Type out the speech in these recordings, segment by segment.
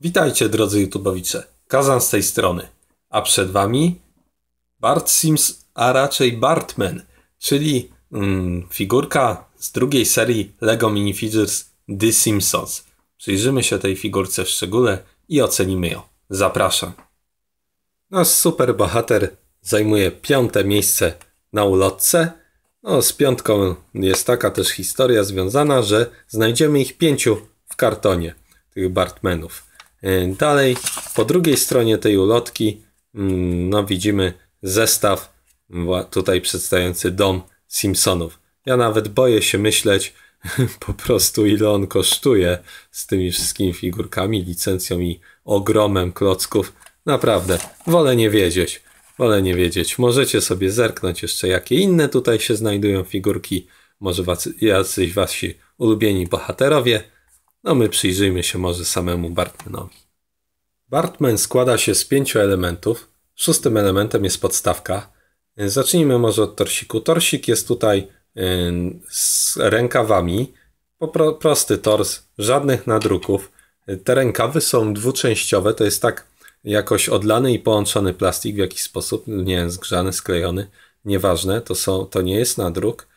Witajcie drodzy YouTubeowicze. Kazan z tej strony. A przed wami Bart Sims, a raczej Bartman, czyli mm, figurka z drugiej serii LEGO Minifigures The Simpsons. Przyjrzymy się tej figurce w szczególe i ocenimy ją. Zapraszam. Nasz super bohater zajmuje piąte miejsce na ulotce. No, z piątką jest taka też historia związana, że znajdziemy ich pięciu w kartonie, tych Bartmenów. E, dalej, po drugiej stronie tej ulotki, mm, no widzimy zestaw tutaj przedstawiający dom Simpsonów. Ja nawet boję się myśleć po prostu ile on kosztuje z tymi wszystkimi figurkami, licencją i ogromem klocków. Naprawdę, wolę nie wiedzieć. Wolę nie wiedzieć. Możecie sobie zerknąć jeszcze, jakie inne tutaj się znajdują figurki. Może jacyś wasi ulubieni bohaterowie. No my przyjrzyjmy się może samemu Bartmanowi. Bartman składa się z pięciu elementów. Szóstym elementem jest podstawka. Zacznijmy może od torsiku. Torsik jest tutaj z rękawami. Po prosty tors, żadnych nadruków. Te rękawy są dwuczęściowe, to jest tak jakoś odlany i połączony plastik w jakiś sposób, nie wiem, zgrzany, sklejony, nieważne, to, są, to nie jest nadruk.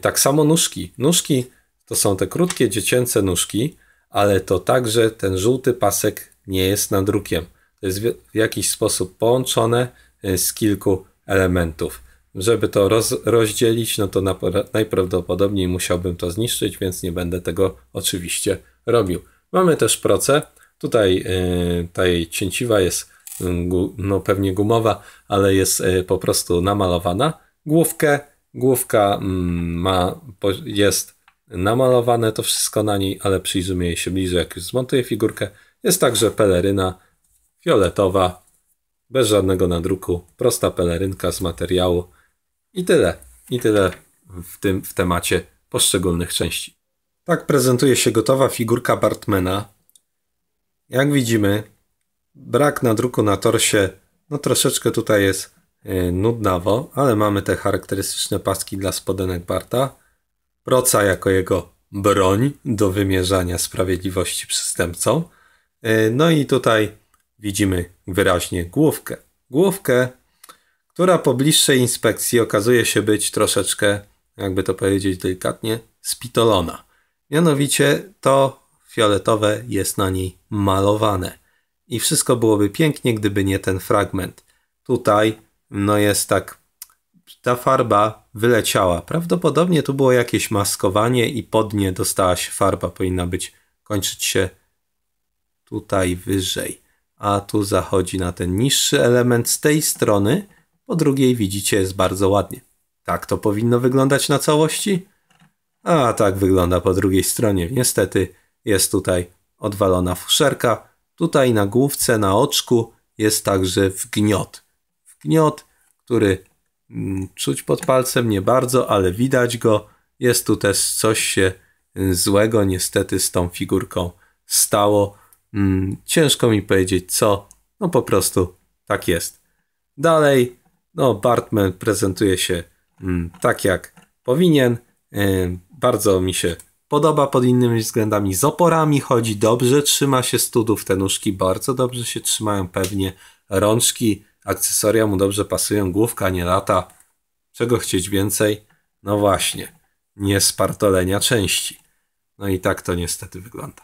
Tak samo nóżki. Nóżki to są te krótkie dziecięce nóżki, ale to także ten żółty pasek nie jest nadrukiem. To jest w jakiś sposób połączone e, z kilku elementów. Żeby to roz, rozdzielić, no to najprawdopodobniej musiałbym to zniszczyć, więc nie będę tego oczywiście robił. Mamy też proce. Tutaj yy, ta jej cięciwa jest no pewnie gumowa, ale jest yy, po prostu namalowana. Główkę, główka yy, ma, jest namalowane to wszystko na niej, ale przyjrzymy jej się bliżej, jak już zmontuję figurkę. Jest także peleryna fioletowa, bez żadnego nadruku, prosta pelerynka z materiału i tyle. I tyle w tym w temacie poszczególnych części. Tak prezentuje się gotowa figurka Bartmana. Jak widzimy, brak nadruku na torsie, no troszeczkę tutaj jest yy, nudnawo, ale mamy te charakterystyczne paski dla spodenek Barta. Proca jako jego broń do wymierzania sprawiedliwości przestępcom. E, no i tutaj widzimy wyraźnie główkę. Główkę, która po bliższej inspekcji okazuje się być troszeczkę, jakby to powiedzieć delikatnie, spitolona. Mianowicie to fioletowe jest na niej malowane. I wszystko byłoby pięknie, gdyby nie ten fragment. Tutaj no jest tak ta farba wyleciała. Prawdopodobnie tu było jakieś maskowanie i pod nie dostała się farba. Powinna być kończyć się tutaj wyżej. A tu zachodzi na ten niższy element z tej strony. Po drugiej widzicie jest bardzo ładnie. Tak to powinno wyglądać na całości? A tak wygląda po drugiej stronie. Niestety jest tutaj odwalona fuszerka. Tutaj na główce, na oczku jest także wgniot. Wgniot, który czuć pod palcem nie bardzo, ale widać go. Jest tu też coś się y, złego niestety z tą figurką stało. Mm, ciężko mi powiedzieć co, no po prostu tak jest. Dalej, no Bartman prezentuje się mm, tak jak powinien. Y, bardzo mi się podoba pod innymi względami. Z oporami chodzi dobrze, trzyma się studów, te nóżki bardzo dobrze się trzymają pewnie. Rączki akcesoria mu dobrze pasują, główka nie lata. Czego chcieć więcej? No właśnie, nie spartolenia części. No i tak to niestety wygląda.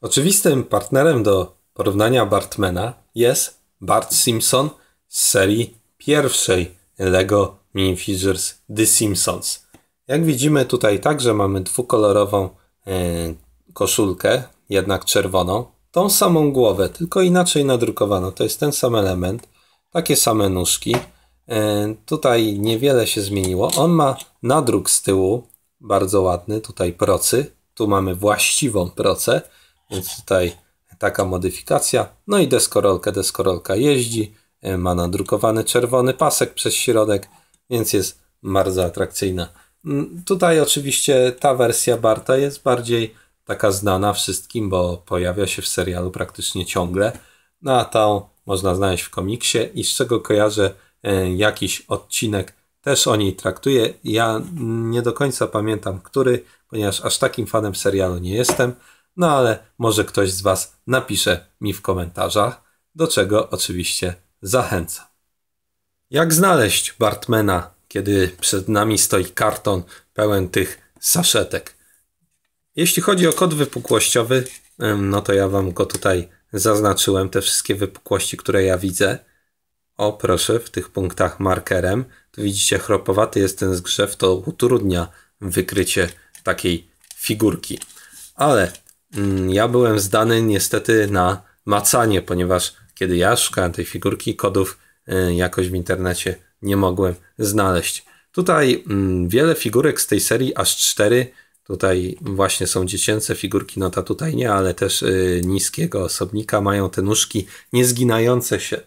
Oczywistym partnerem do porównania Bartmana jest Bart Simpson z serii pierwszej LEGO Minifigures The Simpsons. Jak widzimy tutaj także mamy dwukolorową yy, koszulkę, jednak czerwoną, tą samą głowę, tylko inaczej nadrukowaną. To jest ten sam element. Takie same nóżki. E, tutaj niewiele się zmieniło. On ma nadruk z tyłu, bardzo ładny, tutaj procy. Tu mamy właściwą procę, więc tutaj taka modyfikacja. No i deskorolkę, deskorolka jeździ, e, ma nadrukowany czerwony pasek przez środek, więc jest bardzo atrakcyjna. Mm, tutaj oczywiście ta wersja Barta jest bardziej taka znana wszystkim, bo pojawia się w serialu praktycznie ciągle. No a tą można znaleźć w komiksie i z czego kojarzę e, jakiś odcinek też o niej traktuje. Ja nie do końca pamiętam, który, ponieważ aż takim fanem serialu nie jestem. No ale może ktoś z Was napisze mi w komentarzach, do czego oczywiście zachęcam. Jak znaleźć Bartmana, kiedy przed nami stoi karton pełen tych saszetek? Jeśli chodzi o kod wypukłościowy, no to ja Wam go tutaj zaznaczyłem, te wszystkie wypukłości, które ja widzę. O, proszę, w tych punktach markerem. Tu widzicie, chropowaty jest ten zgrzew, to utrudnia wykrycie takiej figurki. Ale mm, ja byłem zdany niestety na macanie, ponieważ kiedy ja szukałem tej figurki, kodów y, jakoś w internecie nie mogłem znaleźć. Tutaj mm, wiele figurek z tej serii, aż cztery. Tutaj właśnie są dziecięce figurki, no ta tutaj nie, ale też y, niskiego osobnika mają te nóżki niezginające się.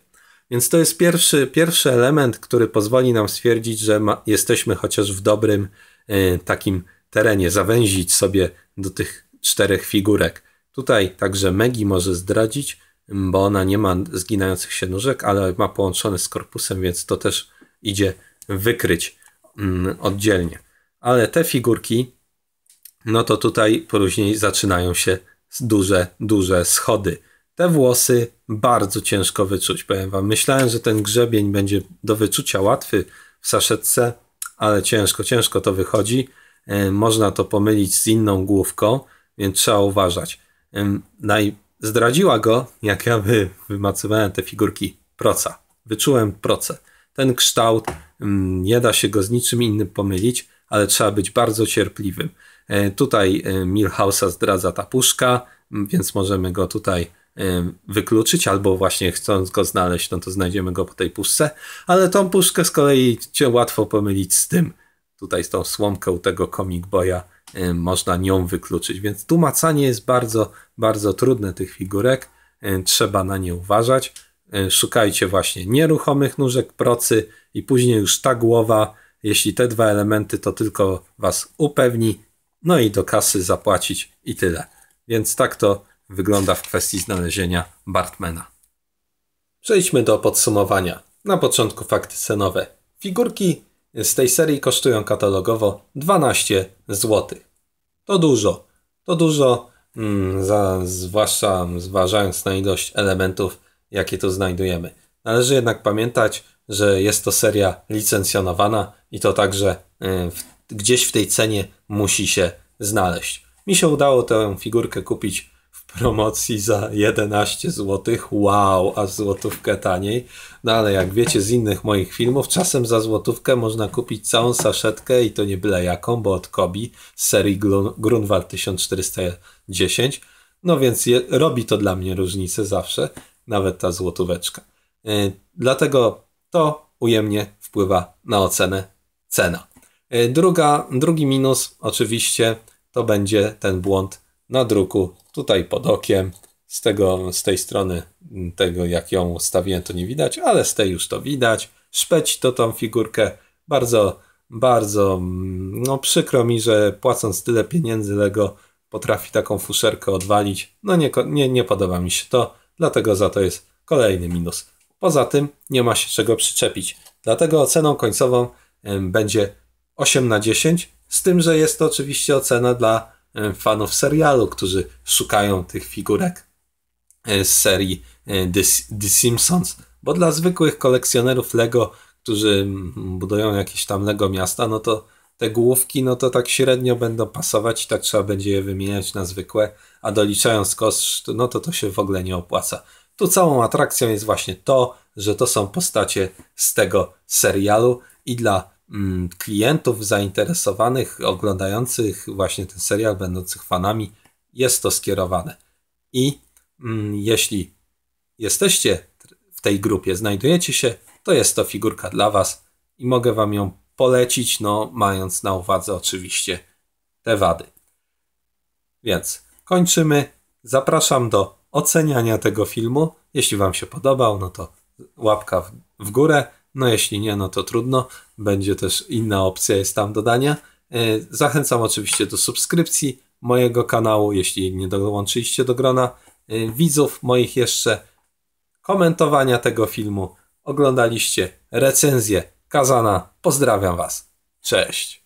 Więc to jest pierwszy, pierwszy element, który pozwoli nam stwierdzić, że ma, jesteśmy chociaż w dobrym y, takim terenie, zawęzić sobie do tych czterech figurek. Tutaj także Megi może zdradzić, bo ona nie ma zginających się nóżek, ale ma połączone z korpusem, więc to też idzie wykryć mm, oddzielnie. Ale te figurki, no to tutaj później zaczynają się duże, duże schody. Te włosy bardzo ciężko wyczuć, powiem wam. Myślałem, że ten grzebień będzie do wyczucia łatwy w saszetce, ale ciężko, ciężko to wychodzi. E, można to pomylić z inną główką, więc trzeba uważać. Naj... Zdradziła go, jak ja wy, wymacowałem te figurki, proca. Wyczułem procę. Ten kształt, nie da się go z niczym innym pomylić, ale trzeba być bardzo cierpliwym. E, tutaj e, Milhausa zdradza ta puszka, więc możemy go tutaj wykluczyć, albo właśnie chcąc go znaleźć, no to znajdziemy go po tej puszce, ale tą puszkę z kolei cię łatwo pomylić z tym, tutaj z tą słomką tego Comic Boya można nią wykluczyć. Więc tłumaczenie jest bardzo, bardzo trudne tych figurek. Trzeba na nie uważać. Szukajcie właśnie nieruchomych nóżek procy i później już ta głowa, jeśli te dwa elementy, to tylko was upewni, no i do kasy zapłacić i tyle. Więc tak to wygląda w kwestii znalezienia Bartmana. Przejdźmy do podsumowania. Na początku fakty cenowe. Figurki z tej serii kosztują katalogowo 12 zł. To dużo. To dużo, mm, za, zwłaszcza zważając na ilość elementów, jakie tu znajdujemy. Należy jednak pamiętać, że jest to seria licencjonowana i to także y, w, gdzieś w tej cenie musi się znaleźć. Mi się udało tę figurkę kupić promocji za 11 zł. Wow, a złotówkę taniej. No ale jak wiecie z innych moich filmów, czasem za złotówkę można kupić całą saszetkę i to nie byle jaką, bo od Kobi z serii Grunwald 1410. No więc je, robi to dla mnie różnicę zawsze, nawet ta złotóweczka. Yy, dlatego to ujemnie wpływa na ocenę cena. Yy, druga, drugi minus oczywiście to będzie ten błąd na druku tutaj pod okiem. Z, tego, z tej strony tego, jak ją ustawiłem, to nie widać, ale z tej już to widać. Szpeć to tą figurkę. Bardzo, bardzo no przykro mi, że płacąc tyle pieniędzy Lego potrafi taką fuszerkę odwalić. No nie, nie, nie podoba mi się to, dlatego za to jest kolejny minus. Poza tym nie ma się czego przyczepić. Dlatego oceną końcową będzie 8 na 10, z tym, że jest to oczywiście ocena dla E, fanów serialu, którzy szukają tych figurek e, z serii e, The, The Simpsons. Bo dla zwykłych kolekcjonerów Lego, którzy budują jakieś tam Lego miasta, no to te główki, no to tak średnio będą pasować i tak trzeba będzie je wymieniać na zwykłe, a doliczając koszt, no to to się w ogóle nie opłaca. Tu całą atrakcją jest właśnie to, że to są postacie z tego serialu i dla klientów zainteresowanych, oglądających właśnie ten serial, będących fanami, jest to skierowane. I mm, jeśli jesteście w tej grupie, znajdujecie się, to jest to figurka dla Was i mogę Wam ją polecić, no mając na uwadze oczywiście te wady. Więc kończymy. Zapraszam do oceniania tego filmu. Jeśli Wam się podobał, no to łapka w, w górę. No jeśli nie, no to trudno. Będzie też inna opcja jest tam dodania. E, zachęcam oczywiście do subskrypcji mojego kanału, jeśli nie dołączyliście do grona e, widzów moich jeszcze, komentowania tego filmu, oglądaliście recenzję Kazana. Pozdrawiam Was. Cześć.